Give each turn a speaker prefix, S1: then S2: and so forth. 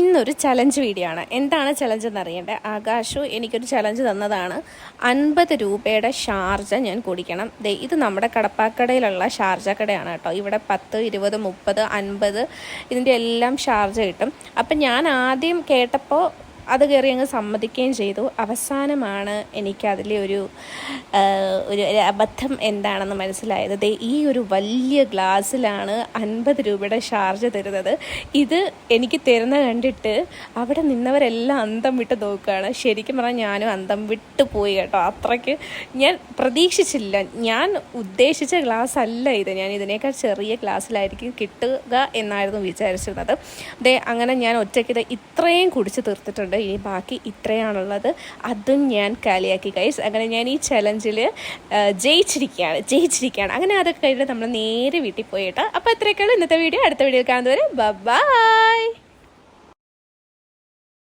S1: ഇന്നൊരു challenge video ആണ് എന്താണ് ചലഞ്ച് എന്നറിയേണ്ടത് ആകാശു എനിക്കൊരു ചലഞ്ച് തന്നതാണ്. അൻപത് രൂപയുടെ ഷാർജ ഞാൻ കുടിക്കണം. ദേ ഇത് നമ്മുടെ കടപ്പാക്കടയിലുള്ള ഷാർജ കടയാണ് കേട്ടോ. ഇവിടെ പത്ത് ഇരുപത് മുപ്പത് അൻപത് ഇതിന്റെ എല്ലാം ഷാർജ കിട്ടും. അപ്പം ഞാൻ ആദ്യം കേട്ടപ്പോൾ അത് കയറി അങ്ങ് സമ്മതിക്കുകയും ചെയ്തു. അവസാനമാണ് എനിക്കതിലെ ഒരു ഒരു അബദ്ധം എന്താണെന്ന് മനസ്സിലായത്. ഈ ഒരു വലിയ ഗ്ലാസ്സിലാണ് അൻപത് രൂപയുടെ ചാർജ് തരുന്നത്. ഇത് എനിക്ക് തരുന്ന കണ്ടിട്ട് അവിടെ നിന്നവരെല്ലാം അന്തം വിട്ട് നോക്കുകയാണ്. ശരിക്കും പറഞ്ഞാൽ ഞാനും അന്തം വിട്ട് പോയി കേട്ടോ. അത്രയ്ക്ക് ഞാൻ പ്രതീക്ഷിച്ചില്ല. ഞാൻ ഉദ്ദേശിച്ച ഗ്ലാസ് അല്ല ഇത്. ഞാൻ ഇതിനേക്കാൾ ചെറിയ ഗ്ലാസ്സിലായിരിക്കും കിട്ടുക എന്നായിരുന്നു വിചാരിച്ചിരുന്നത്. ദേ അങ്ങനെ ഞാൻ ഒറ്റയ്ക്ക് ഇത് ഇത്രയും കുടിച്ച് തീർത്തിട്ടുണ്ട്. ഇനി ബാക്കി ഇത്രയാണുള്ളത്. അതും ഞാൻ കാലിയാക്കി കൈസ് അങ്ങനെ ഞാൻ ഈ ചലഞ്ചിൽ ജയിച്ചിരിക്കുകയാണ്. ജയിച്ചിരിക്കുകയാണ്. അങ്ങനെ അതൊക്കെ കഴിഞ്ഞിട്ട് നമ്മൾ നേരെ വീട്ടിൽ പോയിട്ട് അപ്പോൾ ഇത്രയൊക്കെയുള്ള ഇന്നത്തെ വീഡിയോ. അടുത്ത വീഡിയോ കാണുന്നവരെ ബൈ